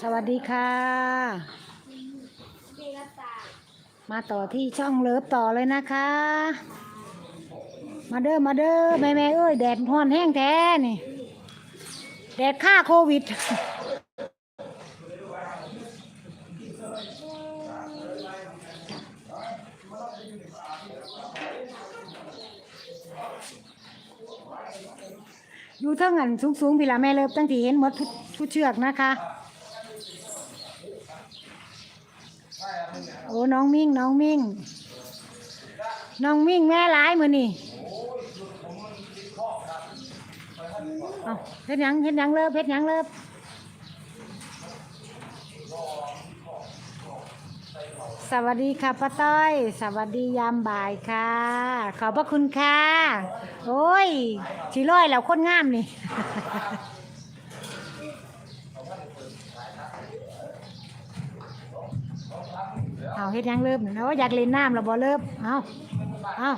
สวัสดีค่ะ มาต่อที่ช่องเลิฟต่อเลยนะคะ มาเด้อมาเด้อแม่แม่เอ้ยแดดร้อนแห้งแท้นี่ แดดฆ่าโควิดอยู่เท่างันสูงๆพี่ละแม่เลิฟตั้งที่เห็นหมด ทุกทุกเชือกนะคะ โอ้ น้องมิ่ง น้องมิ่ง น้องมิ่งแม่ร้ายมือนี่เอาเฮ็ดยังเฮ็ดยังเลิฟเฮ็ดยังเลิฟสวัสดีค่ะป้าต้อย สวัสดียามบ่ายค่ะ ขอบพระคุณค่ะ โอ้ยชีร้อยแล้วคนงามนี่ เอาเฮ็ดยังเลิฟนะว่าอยากเล่นน้ำแล้วบ่เลิฟเอาเอา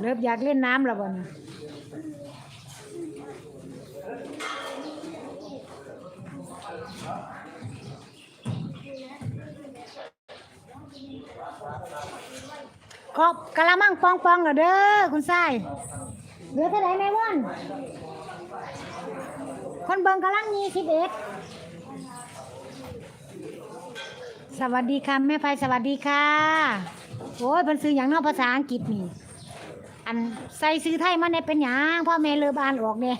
เลิฟอยากเล่นน้ำแล้วบ่นี่ก็กะละมังปองปองๆแล้วเด้อคุณทรายเหลือเท่าไหร่แม่ม่วนคนเบิ่งกำลังยี่สิบเอ็ด สวัสดีค่ะแม่ไพสวัสดีค่ะ โอ้ยเป็นซื้ออย่างนอกภาษาอังกฤษนี่ อันใส่ซื้อไทยมันเนี่ยเป็นอย่างพ่อแม่เลือบานออกเนี่ย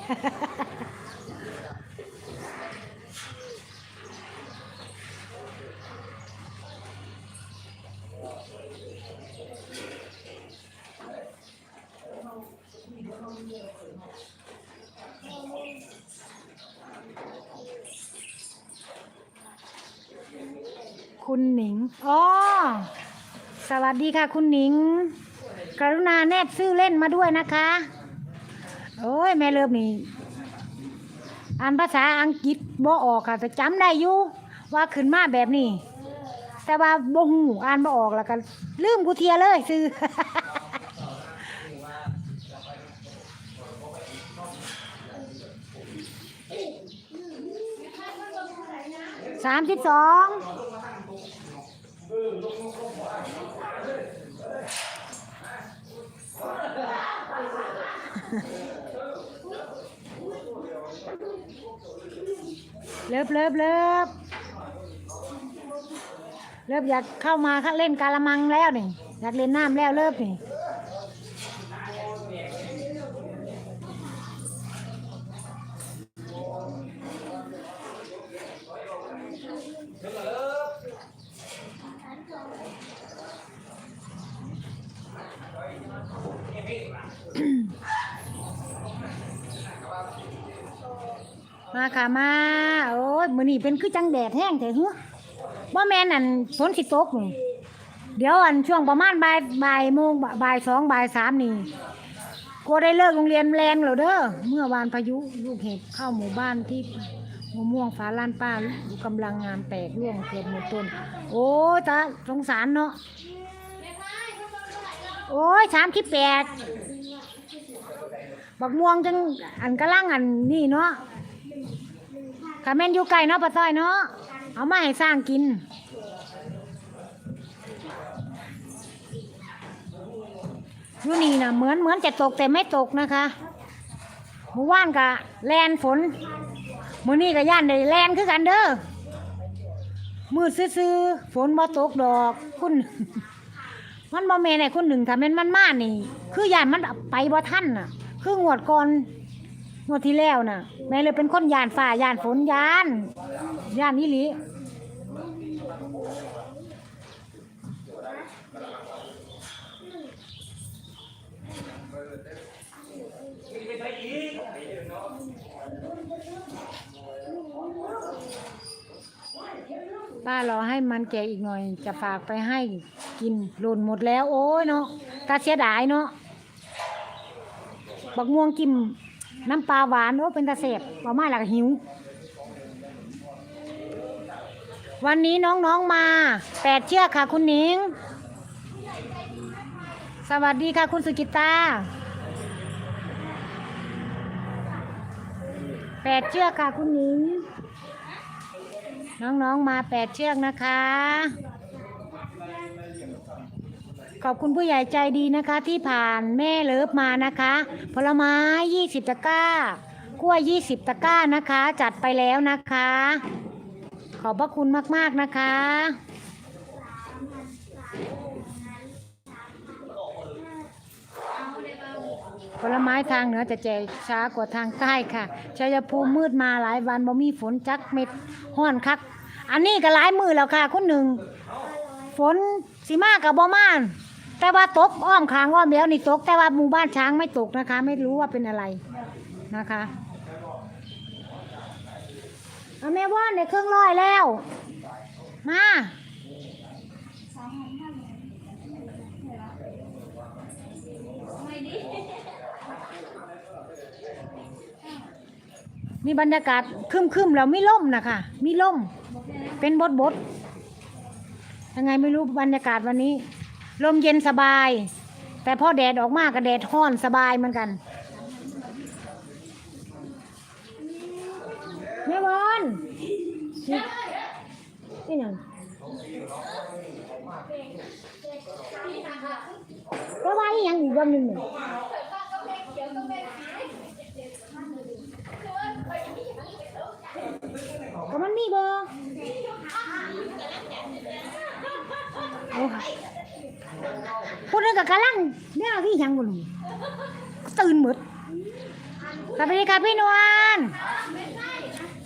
คุณหนิงอ๋อสวัสดีค่ะคุณหนิง กรุณาแนบชื่อเล่นมาด้วยนะคะ โอ้ยแม่เลิฟนี่อ่านภาษาอังกฤษบ่ออกค่ะ แต่จำได้อยู่ว่าขึ้นมาแบบนี้ แต่ว่าบ่หูอ่านบ่ออกแล้วก็ลืมกูเทียเลยซื้อสามสิบสอง เลิฟเลิฟเลิฟเลิฟอยากเข้ามาเล่นกาละมังแล้วนี่อยากเล่นน้ำแล้วเลิฟนี่มาค่ะมา นี้เป็นคือจังแดดแห้งแท้หัวบ่แม่นอันฝนสิตกนี่เดี๋ยวอันช่วงประมาณบ่ายบ่ายโมงบ่ายสองบ่ายสามนี่ก็ได้เลิกโรงเรียนแรงแล้วเด้อเมื่อวานพายุลูกเห็บเข้าหมู่บ้านที่มะม่วงฟ้าล้านป้ากำลังงามแตกร่วงเกือบหมดต้น โอ้ตาสงสารเนาะโอ้ยสามคิดแปดบักม่วงจังอันกำลังอันนี่เนาะ ขาแม่นอยู่ไกลเนาะป้าต้อยเนาะเอามาให้สร้างกิน อยู่นี่นะเหมือนเหมือนจะตกแต่ไม่ตกนะคะเมื่อวานกะแลนฝนมื้อนี้ก็ย่านได้แลนคือกันเด้อมืดซื่อฝนบ่ตกดอกคุณมันบ่แม่นไอ้คนหนึ่งถ้าแม่นมันมานี่ คือย่านมันไปบ่ทันน่ะ คืองวดก่อน งวดที่แล้วน่ะ แม่เลยเป็นคนยานฝ่ายานฝนยานยานนี่หลีป้ารอให้มันแก่อีกหน่อย จะฝากไปให้กินหล่นหมดแล้ว โอ้ยเนาะตาเสียดายเนาะบักม่วงกิม น้ำปลาหวานโอ้เป็นตาเสบว่ามาแล้วก็หิว วันนี้น้องๆมาแปดเชือกค่ะ คุณหนิง สวัสดีค่ะ คุณสุกิตาแปดเชือกค่ะ คุณหนิง น้องๆมาแปดเชือกนะคะ ขอบคุณผู้ใหญ่ใจดีนะคะ ที่ผ่านแม่เลิฟมานะคะ ผลไม้ 20 ตะกร้ากล้วย 20 ตะกร้านะคะ จัดไปแล้วนะคะ ขอบพระคุณมากๆนะคะผลไม้ทางเหนือจะแจกช้ากว่าทางใต้ค่ะชัยภูมิมืดมาหลายวันบ่มีฝนจักเม็ดห้อนคัก อันนี้ก็หลายมือแล้วค่ะคุณหนึ่ง ฝนสีมากกับบ่มาน แต่ว่าตกอ้อมขางอ้อมเดียวนี่ตก แต่ว่าหมู่บ้านช้างไม่ตกนะคะ ไม่รู้ว่าเป็นอะไรนะคะเอาแม่ว่านในเครื่องร้อยแล้ว มานี่บรรยากาศครึมแล้วมีล่มนะคะ มีล่ม เป็นบดบดยังไงไม่รู้บรรยากาศวันนี้ ลมเย็นสบาย แต่พอแดดออกมากก็แดดห้อนสบายเหมือนกันแม่บอลนี่นี่หยังก็ว่าอีหยังอีกวันหนึ่งเนี่ยก็มันมีบอร์โอ้ ยพูดเรื่องกับกำลังเนี่ยที่ยังบุญตื่นหมดสวัสดีค่ะพี่นวล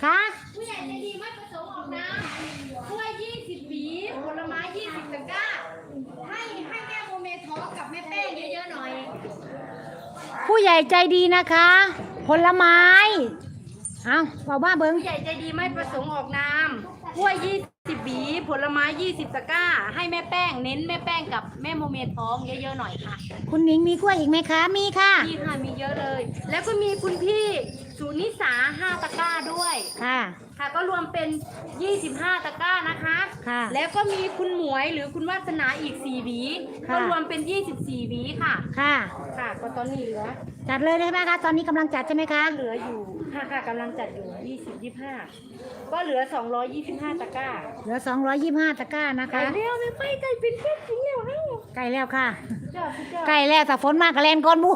ค่ะผู้ใหญ่ใจดีไม่ประสงค์ออกนามกล้วย20หวีผลไม้20ตะกร้าให้ให้แม่โมเมท้องกับแม่แป้งเยอะๆหน่อย ผู้ใหญ่ใจดีนะคะ ผลไม้ เอาบอกว่าเบิ้งผู้ใหญ่ใจดีไม่ประสงค์ออกนามกล้วย 20หวีผลไม้20ตะกร้า ให้แม่แป้งเน้นแม่แป้งกับแม่โมเมท้องเยอะๆหน่อยค่ะคุณหนิงมีกล้วยอีกไหมคะ มีค่ะมีค่ะมีเยอะเลย แล้วก็มีคุณพี่สุนิสา5ตะกร้าด้วย ค่ะ ค่ะก็รวมเป็น 25 ตะกร้านะคะ ค่ะแล้วก็มีคุณหมวยหรือคุณวาสนาอีก 4 หวี ค่ะ ก็รวมเป็น 24 หวีค่ะ ค่ะ ค่ะก็ตอนนี้เหลือจัดเลยได้ไหมคะ ตอนนี้กำลังจัดใช่ไหมคะ เหลืออยู่ ค่ะค่ะกำลังจัดอยู่20 25ก็เหลือ225ตะกร้าเหลือ 225 ตะกร้านะไก่คะ เลี้ยวไม่ไปไก่เป็นเพชรจริงแล้วเฮ้ยใกล้แล้วค่ะ เจ้าสุดยอดใกล้แล้วแต่ฝนมากกระแลนก้อนหมู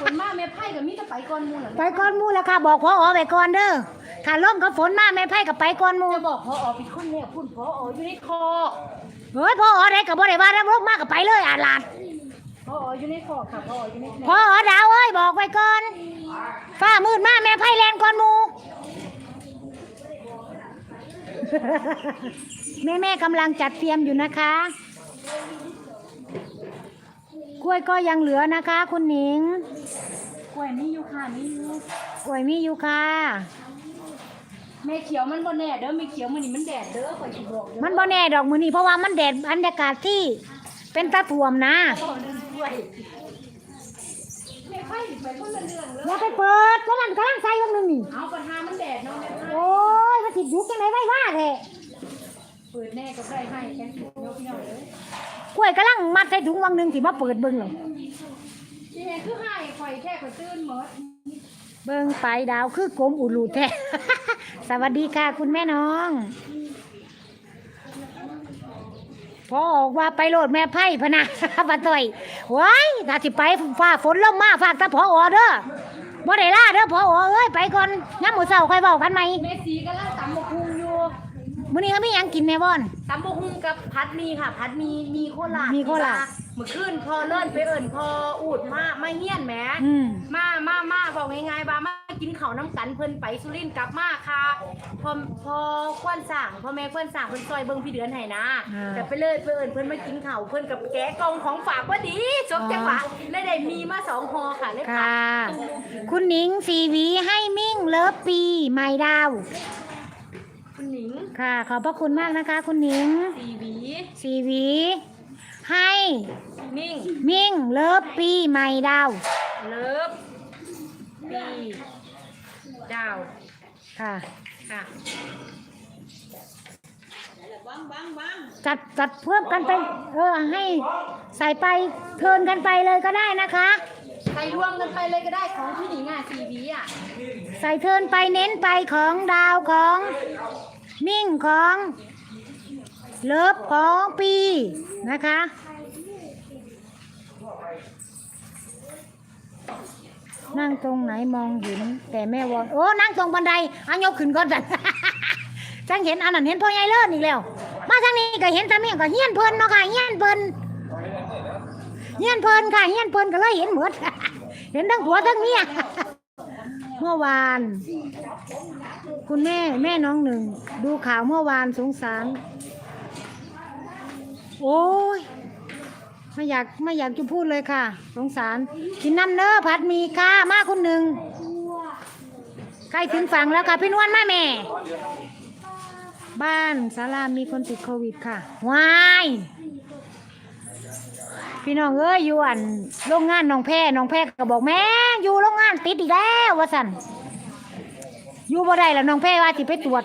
คนมาแม่ไพ่กับมีแต่ไปก่อนหมูเหรอไปก้อนหมูแล้วค่ะ บอกพออไปก่อนเด้อถ้าล่มกับฝนมาแม่ไพ่กับไปก่อนหมูจะบอกพอออกผิดคนเนี่ยพุ่นพอออยู่ในคอเฮ้ยพออได้กับบ่ได้ว่ารับรบมากกับไปเลยอาลาดพอออยู่ในคอค่ะพอออยู่ในคพออดาวเอ้ยบอกไว้ก่อน ฟ้ามืดมาแม่ไพ่แลนก่อนหมู แม่แม่ๆกำลังจัดเตรียมอยู่นะคะ กล้วยก็ยังเหลือนะคะ คุณหนิง กล้วยนี่อยู่ค่ะนี่อยู่กล้วยมีอยู่ค่ะ แม่เขียวมันบ่แน่เด้อแม่เขียวมันนี่มันแดดเด้อคอยสิบอกเด้อมันบ่แน่ดอกมือนี้เพราะว่ามันแดดบรรยากาศที่เป็นตะถ่วมนะพ่อเรื่องกล้วยแม่ ไพ่ไปคนละเรื่องเลยอย่าไปเปิดก็มันกำลังใส่วันหนึงนี่ เอาประธานมันแดดเนาะแม่ไพ่โอ้ยมาติดยุกยังไงไว้ว่าแท้เปิดแน่ก็ได้ให้แค่สิบเนาะพี่น้องเอ้ยกล้วยกำลังมัดใส่ถุงวังหนึงที่มาเปิดเบิ่งเลยที่เห็นคือให้ข่อยแค่ข่อยตื่นหมดเบิ่งไปดาวคือกลมอุลูแท้ สวัสดีค่ะคุณแม่น้อง พอออกว่าไปโหลดแม่ไพ่พะนะปะต่อยว้ายถ้าสิไปฟ้าฝนลมมาฝากตาพออเด้อบ่ได้ล่าเด้อพออเอ้ยไปก่อนย้ำมื้อเช้าค่อยเว้ากันใหม่แม่สีก็ล่าตำบกฮุงอยู่มื้อนี้เขามีหยังกินแม่บ่อนตำบกฮุงกับพัดมีค่ะ พัดมีมีโคราชมีโคราชเมื่อคืนพอเลิ่นไปเอิ่นพออูดมามาเฮียนแหมอืมมามามาบอกง่ายๆว่ามา กินข้าวน้ำกันเพิ่นไปสุรินทร์กลับมาค่ะพอพอควนสั่งพ่อแม่ควนสั่งเพิ่นซอยเบิ่งพี่เดือนให้นะอ่า แต่ไปเลยเพิ่นเพิ่นมากินข้าวเพิ่นกับแกะกล่องของฝากว่าดีจบจังหวะได้ได้มีมาสองห่อค่ะเลยค่ะคุณหนิงสีหวีให้มิ่งเลิฟปีใหม่ดาว คุณหนิงค่ะ ขอบพระคุณมากนะคะ คุณหนิงสีหวีสีหวี ให้มิ่งมิ่งเลิฟปีใหม่ดาว เลิฟปี ดาวค่ะ ค่ะ จัดจัดเพิ่มกันไป เออให้ใส่ไปเทิร์นกันไปเลยก็ได้นะคะใส่รวมกันไปเลยก็ได้ของพี่หนิงอะสี่หวีอะใส่เทิร์นไปเน้นไปของดาวของมิ่งของเลิฟของปีนะคะ นั่งตรงไหนมองเห็น แต่แม่วอนโอ้นั่งตรงบันไดอันยกขึ้นก่อนจันจังเห็นอันนั้นเห็นพ่อใหญ่เลิศอีกแล้ว มาทางนี้ก็เห็นตาเมียก็เฮียนเพลินเนาะค่ะเฮียนเพลินเฮียนเพลินค่ะเฮียนเพลินก็เลยเห็นหมดเห็นทั้งผัวทั้งเมียเมื่อวาน คุณแม่แม่น้องหนึ่ง ดูข่าวเมื่อวานสงสาร โอ้ย ไม่อยากไม่อยากจะพูดเลยค่ะสงสารกินน้ำเนื้อผัดหมีค่ะมาคุณหนึ่งใกล้ถึงฝั่งแล้วค่ะพี่นวลมาแม่ บ้านสารามีคนติดโควิดค่ะวายพี่น้องเอ้ยอยู่อันโรงงานน้องแพรน้องแพรก็บอกแม่อยู่โรงงานติดอีกแล้วว่าสันอยู่บ่ได้แล้วน้องแพรว่าสิไปตรวจ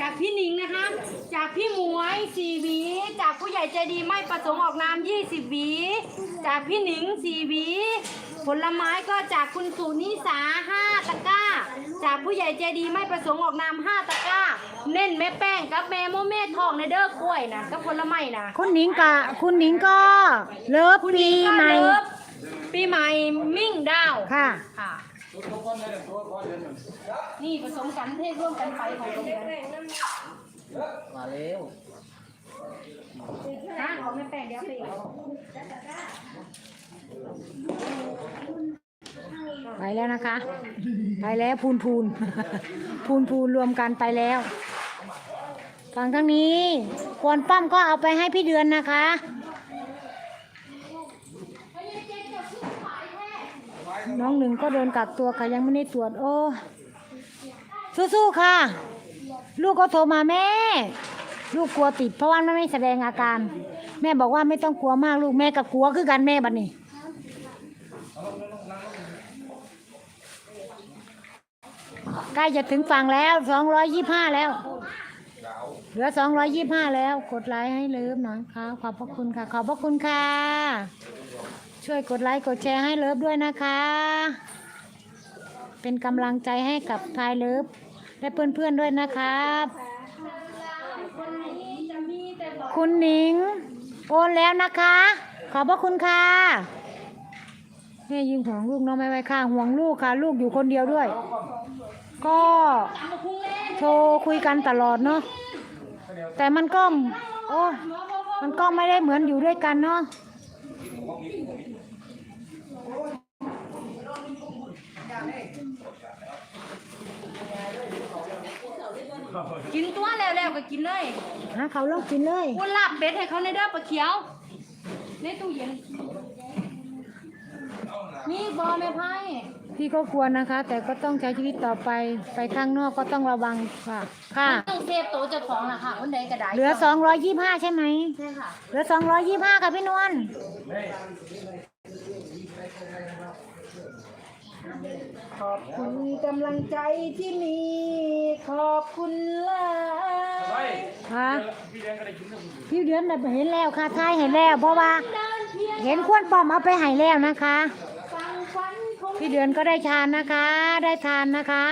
จากพี่หนิงนะคะ จากพี่หมวยสี่หวี จากผู้ใหญ่ใจดีไม่ประสงค์ออกนามยี่สิบหวี จากพี่หนิงสี่หวี ผลไม้ก็จากคุณสุนิสาห้าตะกร้า จากผู้ใหญ่ใจดีไม่ประสงค์ออกนามห้าตะกร้า เน้นแม่แป้งกับแม่โมเม่ทองในเด้อกล้วยนะกับผลไม้นะคุณหนิงกะคุณหนิงก็เลิฟปีใหม่ ก็เลิฟปีใหม่มิ่งดาวค่ะ ค่ะ นี่ผสมกันเทศร่วมกันไปของตรงกันมาเร็วฮะของแม่แป้งเดี๋ยวไปเอาไปแล้วนะคะ ไปแล้วพูนพูนพูนพูนรวมกันไปแล้วฝั่งทางนี้ ควรปั้มก็เอาไปให้พี่เดือนนะคะ น้องหนึ่งก็โดนกักตัวค่ะยังไม่ได้ตรวจโอ้สู้ๆค่ะ ลูกก็โทรมาแม่ ลูกกลัวติดเพราะว่ามันไม่แสดงอาการ แม่บอกว่าไม่ต้องกลัวมากลูกแม่ก็กลัวคือกันแม่บัดนี้ใกล้จะถึงฝั่งแล้ว225แล้ว เหลือ225แล้ว กดไลค์ให้เลิฟหน่อยค่ะ ขอบพระคุณค่ะ ขอบพระคุณค่ะ ช่วยกดไลค์กดแชร์ให้เลิฟด้วยนะคะ เป็นกำลังใจให้กับทายเลิฟและเพื่อนๆด้วยนะครับ คุณหนิง โอนแล้วนะคะ ขอบพระคุณค่ะแม่ยิงห่วงลูกเน้องไม่ไว้ค่ะห่วงลูกค่ะ ลูกอยู่คนเดียวด้วย ก็โทรคุยกันตลอดเนาะแต่มันก็โอ้มันก็ไม่ได้เหมือนอยู่ด้วยกันเนาะ กินตัวแล้วแล้ว ก็กินเลยหาเขาลองกินเลยวุ้นลาบเป็ดให้เขาในเด้อปลาเขียว ในตู้เย็นมีบอแม่ไพ่พี่ก็กลัวนะคะ แต่ก็ต้องใช้ชีวิตต่อไปไปข้างนอกก็ต้องระวังค่ะค่ะต้องเซฟโตวเจ้าของล่ะค่ะคนใดก็ได้เหลือ 225 ใช่ไหมใช่ค่ะ เหลือ 225ค่ะพี่นวล ขอบคุณกำลังใจที่มี ขอบคุณหลายค่ะพี่เดือนน่ะเห็นแล้วค่ะทายเห็นแล้ว เพราะว่า เห็นควรปอมเอาไปให้แล้วนะคะ พี่เดือนก็ได้ทานนะคะ ได้ทานนะคะ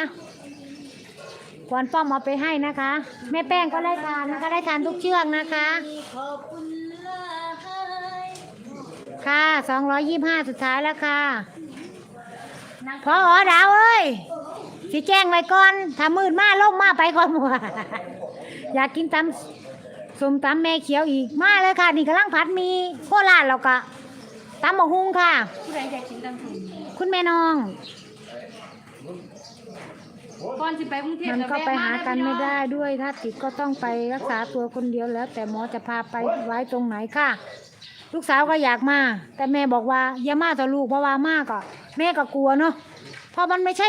ควรป้อมเอาไปให้นะคะ แม่แป้งก็ได้ทานนะคะ ได้ทานทุกเชือกนะคะมีขอบคุณหลายค่ะ225สุดท้ายแล้วค่ะ พออดาวเอ้ยสิแจ้งไว้ก่อนถ้ามืดมาล่มมาไปก่อนหมัวอยากกินตำสมตำแม่เขียวอีกมาเลยค่ะ นี่กำลังผัดหมีโคราชแล้วก็ตำหมกฮุงค่ะ ผู้ใดอยากกินตำถุงคุณแม่น้อง ก่อนสิไปกรุงเทพมันก็ไปหากันไม่ได้แวะด้วย ถ้าติดก็ต้องไปรักษาตัวคนเดียวแล้ว แต่หมอจะพาไปไว้ตรงไหนค่ะ ลูกสาวก็อยากมา แต่แม่บอกว่าอย่ามาต่อลูกเพราะว่ามากก็แม่ก็กลัวเนาะเพราะมันไม่ใช่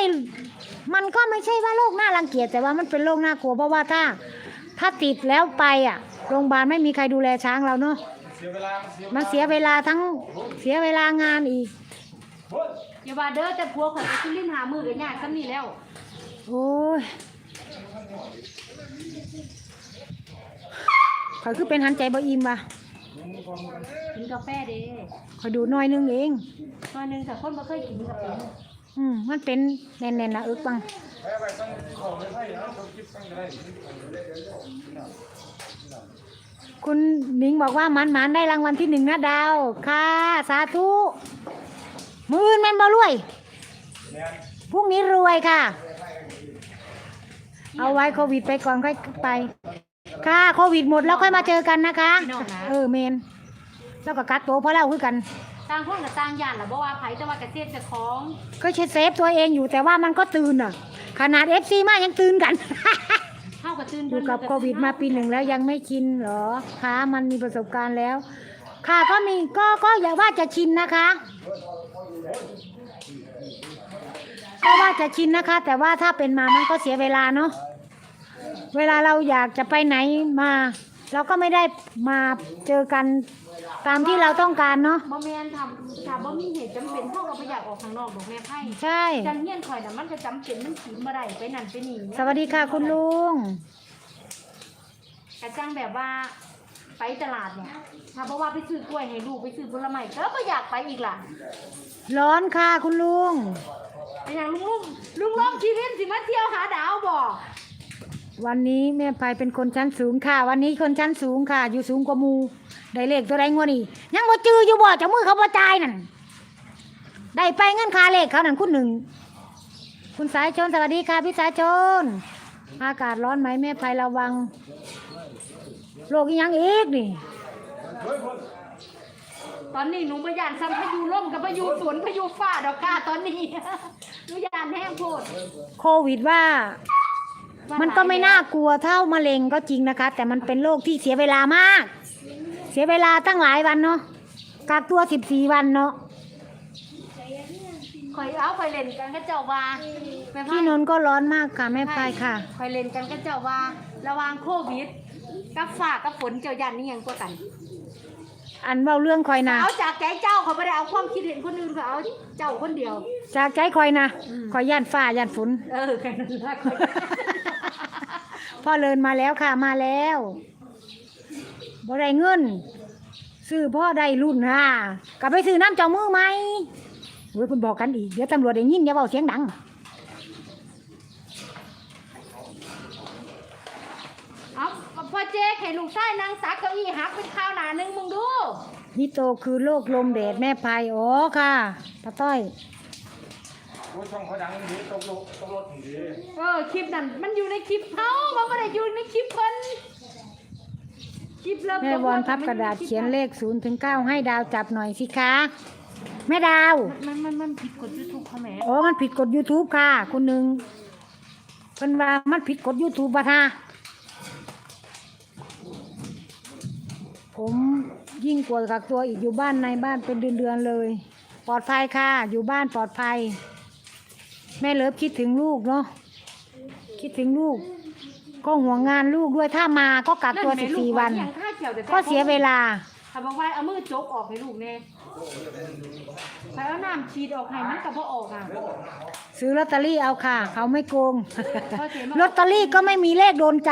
มันก็ไม่ใช่ว่าโรคน่ารังเกียจแต่ว่ามันเป็นโรคน่ากลัวเพราะว่าถ้า ถ้าติดแล้วไปอะโรงพยาบาลไม่มีใครดูแลช้างเราเนาะมันเสียเวลาทั้งเสียเวลางานอีกอย่าว่าเด้อแต่ผัวข่อยไปสุรินทร์หามือกันยากซ้ำนี่แล้วโอ้ยข่อยคือเป็นหันใจบ่อิ่มว่ะ กินกาแฟเด้คอยดูหน่อยนึงเอง ตอนหนึงแต่คนบ่เคยกินก็เป็นอืมมันเป็นแน่นๆนะเอิกบังคุณหนิงบอกว่าหมันหมันๆได้รางวัลที่หนึ่งนะดาว ค่ะ สาธุมืออื่นแม่นบ่รวยพรุ่งนี้รวยค่ะ เอาไว้โควิดไปก่อนค่อยไป ค่ะโควิดหมดแล้วค่อยมาเจอกันนะคะเออเมนแล้วก็กักตัวเพราะเล่าคือกัน ต่างคนกับต่างย่านล่ะบ่ว่าไผแต่ว่ากระเทศเจ้าของ ก็ใช้เซฟตัวเองอยู่แต่ว่ามันก็ตื่นอะ ขนาดเอฟซีมายังตื่นกันเฮาก็ตื่นอยู่กับโควิดมาปีหนึ่งแล้วยังไม่ชินเหรอคะมันมีประสบการณ์แล้ว ค่ะก็มีก็ก็อย่าว่าจะชินนะคะก็ว่าจะชินนะคะ แต่ว่าถ้าเป็นมามันก็เสียเวลาเนาะ เวลาเราอยากจะไปไหนมา เราก็ไม่ได้มาเจอกันตามที่เราต้องการเนาะบ่แม่นทำถ้าบ่มีเหตุจำเป็นเฮาก็บ่อยากออกข้างนอกดอกแม่ไผใช่ จังเฮียนข่อยน่ะมันก็จำเป็นมันกินบ่ได้ไปนั่นไปนี่สวัสดีค่ะคุณลุงกระจังแบบว่าไปตลาดเนี่ยถ้าบอกว่าไปซื้อกล้วยให้ลูกไปซื้อผลไม้ก็ไม่อยากไปอีกล่ะร้อนค่ะคุณลุงเป็นอย่างลุงลุงลุงลองชีวิตสิมาเที่ยวหาดาวบอก วันนี้แม่ไพเป็นคนชั้นสูงค่ะ วันนี้คนชั้นสูงค่ะ อยู่สูงกว่าหมูได้เลขตัวใดงวดนี่ยังบ่จืออยู่บ่เจะมือเขาบ่จ่ายนั่นได้ไปเงินค่าเลขเขานั่นคุณหนึ่งคุณสายชนสวัสดีค่ะพี่สายชน อากาศร้อนไหมแม่ไพระวังโรคอีหยังอีกนี่ ตอนนี้หนูพยานซ้ำพายุล่มกับพายุฝนพายุฟ้าดอกก้าตอนนี้หนูยานแห้งโพดโควิดว่า มันก็ไม่น่ากลัวเท่ามะเร็งก็จริงนะคะ แต่มันเป็นโรคที่เสียเวลามาก เสียเวลาตั้งหลายวันเนาะกักตัวสิบสี่วันเนาะคอยเอาคอยเล่นกันก็เจ้าว่าแม่ไพ่ที่นนท์ก็ร้อนมากค่ะแม่พายค่ะคอยเล่นกันก็เจ้าว่า ระหวังโควิดกับฟ้ากับฝนเจ้ายันนี่ยังกว่ากัน อันเว้าเรื่องคอยนะเอาจากใจเจ้าเขาไม่ได้เอาความคิดเห็นคนอื่นเขาเอาเจ้าคนเดียว จากใจคอยนะอืมคอยย่านฟ้าย่านฝน เออแค่นั้นแหละคอย พ่อเลินมาแล้วค่ะมาแล้วบ่ได้เงิน ซื้อพ่อได้รุ่นฮ่ากลับไปซื้อน้ำเจ้ามือไหมเว้ยคุณบอกกันอีก เดี๋ยวตำรวจได้ยินอย่าเบาเสียงดังเอาพ่อเจ๊ให้ลูกชายนั่งซักเก้าอี้หักเป็นข้าวหนาหนึงมึงดูนี่โตคือโรคลมแดดแม่พายอ๋อค่ะป้าต้อยโอ้ยช่องเขาดังดีตกรถตกรถดีเออคลิปนั้นมันอยู่ในคลิปเขามันไม่ได้อยู่ในคลิปเพิ่นคลิปเริ่มแม่วอนพับกระดาษเขียนเลขศูนย์ถึงเก้าให้ดาวจับหน่อยสิคะแม่ดาว มันมันมันผิดกฎยูทูบเขาแหมอ๋อ มันผิดกฎ YouTube ค่ะคุณหนึ่งเป็นว่ามันผิดกฎ YouTube ปะท่าผมยิ่งกว่ากักตัวอีกอยู่บ้านในบ้านเป็นเดือนๆเลย ปลอดภัยค่ะ อยู่บ้านปลอดภัย แม่เลิฟคิดถึงลูกเนาะคิดถึงลูก ก็ห่วงงานลูกด้วยถ้ามาก็กักตัวแม่ลู14วันยังค่าเกี่ยวแต่ก็เสียเวลาถ้าบอกว่าเอามือจกออกให้ลูกแน่ถ้าเอาน้ำฉีดออกให้มันก็บ่ออกอะซื้อลอตเตอรี่เอาค่ะ เขาไม่โกงพอเสียมาลอตเตอรี่ก็ไม่มีเลขโดนใจ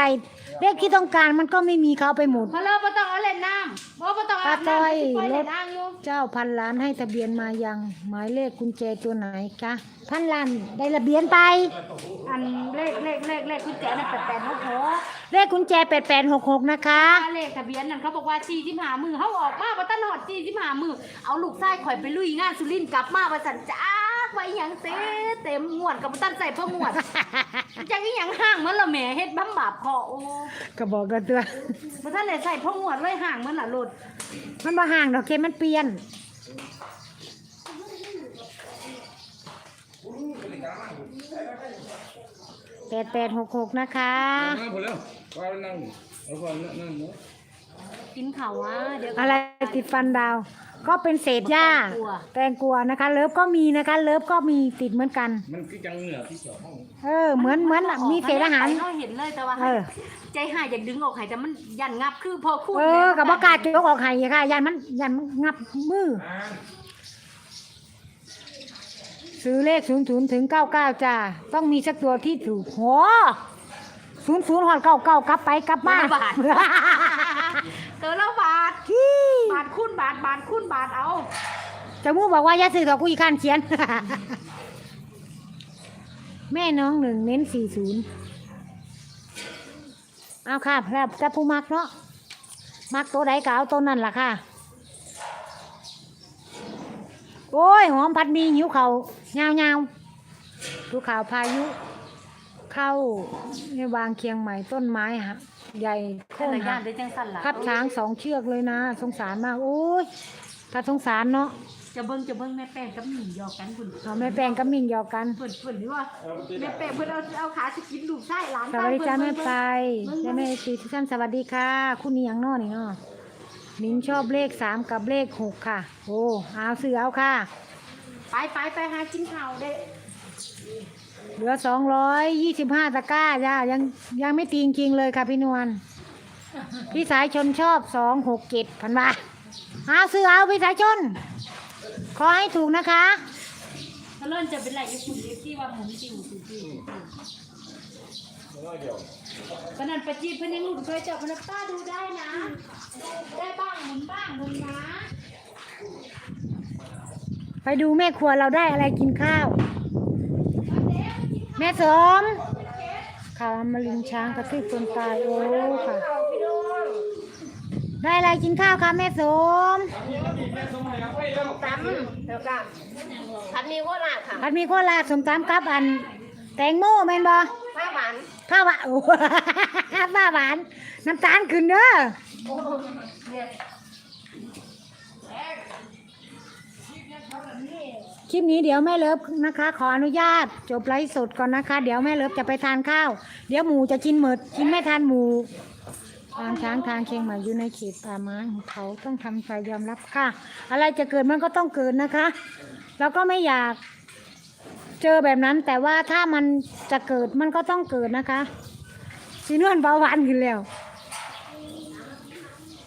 เลขที่ต้องการมันก็ไม่มีเขาเอาไปหมดพอเลิกบ่ต้องเอาเล่นน้ำบ่บ่ต้องอาบป้าต้น้ำอย สิปล่อยรเล่ถนอ่างอยู่เจ้าพันล้านให้ทะเบียนมายัง หมายเลขกุญแจตัวไหนคะพันล้านได้ระเบียนไป อันเลขเลขเลขเลขคุณแจนั่นแปดแปดหกหกเลขกุญแจแปดแปดหกหกนะคะค่าเลขทะเบียนนั่นเขาบอกว่าสี่สิบห้ามือเขาออกมาว่าตั้งหอดสี่สิบห้ามือเอาลูกไส้ข่อยไปลุยงานสุรินทร์กลับมาว่าสันจ้า ไว้หยังเต้เต็มงวดกับตั้นใส่เพื่องวดจังอีหยังห่างมันละแหม่เฮ็ดบ้ำบาปพอโอ้ก็บอกกันตัวบ่ทันได้ใส่เพื่องวดเลยห่างมันล่ะหลุดมันมาห่างดอกเคมันเปลี่ยนแปดแปดหกหกนะคะ นั่งพอแล้วว่านั่งเอาความนั่งเนาะ กินข้าวอะเดี๋ยวอะไรติดฟันดาว ก็เป็นเศษหญ้าแตงกวาแตงกวานะคะ เลิฟก็มีนะคะ เลิฟก็มีติดเหมือนกัน มันคือจังเหนือที่เกี่ยวข้องเออเหมือนเหมือนอะมีเศษอาหารเขาเห็นเลยแต่ว่าเออใจหายอยากดึงออกให้แต่มันยันงับคือพอคูดเออกับประกล้าศยกออกไห้ค่ะยันมันยันมันงับมือซื้อเลขศูนย์ศูนย์ถึงเก้าเก้าจ้าต้องมีสักตัวที่ถูกโหศูนย์ศูนย์หอดเก้าเก้ากลับไปกลับมาบาท เกินแล้วบาทที่บาทคูณบาทบาทคูณบาทเอาจมูกบอกว่าอย่าซื้อต่อกูอีกขั้นเขียน แม่น้องหนึ่งเน้นสี่ศูนย์เอาค่ะครับจะผู้มักเนาะมักตัวใดก็เอาตัวนั้นล่ะค่ะ โอ้ย หอมพัดมีหิวเขาเงาเงาๆดูข่าวพายุ เข้าในวางเคียงใหม่ต้นไม้ฮะ ใหญ่โค่แต่นละย่าหันกได้จังสั่นล่ะทับช้างสองเชือกเลยนะ สงสารมากโอ้ยถ้าสงสารเนาะจะเบิ่งจะเบิ่งแม่แป้งกับหมิ่นหยอกกันคุณเอาแม่แปลงกับมินหยอกกันเพิ่นเพิ่นนี่ว่าแม่แป้งเพิ่นเอาเอาขาสกินลูกไส้หลานสวัสดีจ้าเพิ่แม่นไปเบิ่งและแม่ชีทุกท่านสวัสดีค่ะ คุณเนียงเนอนี่เนาะนิ้งชอบเลขสามกับเลขหกค่ะ โอ้เอาซื้อเอาค่ะ ไปไปไปหากินข้าวเด้ เหลือสองร้อยยี่สิบห้าตะกร้าจ้ายังยังไม่ตีจริงๆเลยค่ะพี่นวลพี่สายชนชอบสองหกเจ็ดพันบาทเอาซื้อเอาพี่สายชน ขอให้ถูกนะคะถ้าเลิ่นจะเป็นไรญี่ปุ่นเรียกที่ว่าหมุนจริงจริงจริงน้อยเดียวตอนนั้นประจีบเพิ่นยังหลุดเคยจับมันป้าดูได้นะ ได้บ้างหมุนบ้างหมุนนะ ไปดูแม่ครัวเราได้อะไรกินข้าว แม่สมข่าวอมรินทร์ช้างกระทืบคนตายโอ้ค่ะ ได้อะไรกินข้าวคะแม่สมตำแล้วก็ผัดหมีโคราชค่ะผัดหมีโคราชสมตำกับอัน แตงโมแม่นบ่ข้าวหวานข้าวหวานโอ้ ข้าวหวาน น้ำตาลขึ้นเด้อ โอ้เนี่ย ลิปนี้เดี๋ยวแม่เลิฟนะคะ ขออนุญาตจบไลฟ์สดก่อนนะคะ เดี๋ยวแม่เลิฟจะไปทานข้าว เดี๋ยวหมูจะกินหมดกินไม่ทานหมูทางช้างทางเชียงใหม่อยู่ในเขตป่าไม้ของเขาต้องทำใจยอมรับค่ะ อะไรจะเกิดมันก็ต้องเกิดนะคะเราก็ไม่อยากเจอแบบนั้นแต่ว่าถ้ามันจะเกิดมันก็ต้องเกิดนะคะสีนวลเบาหวานขึ้นแล้ว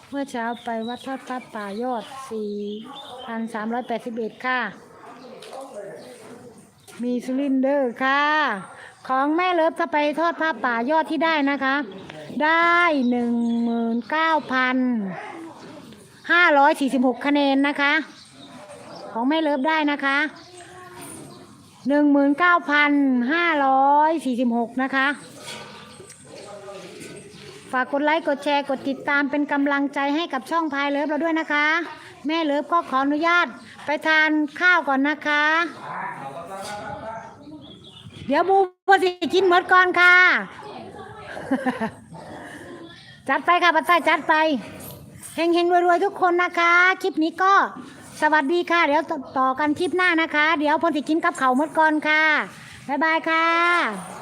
เมื่อเช้าไปวัดทอดพระป่ายอด 4,381 ค่ะ มีซิลินเดอร์ค่ะ ของแม่เลิฟถ้าไปทอดผ้าป่ายอดที่ได้นะคะ ได้หนึ่งหมื่นเก้าพันห้าร้อยสี่สิบหกคะแนนนะคะ ของแม่เลิฟได้นะคะหนึ่งหมื่นเก้าพันห้าร้อยสี่สิบหกนะคะ ฝากกดไลค์กดแชร์กดติดตามเป็นกำลังใจให้กับช่องพายเลิฟเราด้วยนะคะ แม่เลิฟก็ขออนุญาตไปทานข้าวก่อนนะคะ เดี๋ยวบูบสิกินหมดก่อนค่ะ จัดไปค่ะปัตตายจัดไปเฮงเฮงๆรวยๆทุกคนนะคะ คลิปนี้ก็สวัสดีค่ะ เดี๋ยวต่อกันคลิปหน้านะคะ เดี๋ยวพลสิกินกับเขาหมดก่อนค่ะ บ๊ายบายค่ะ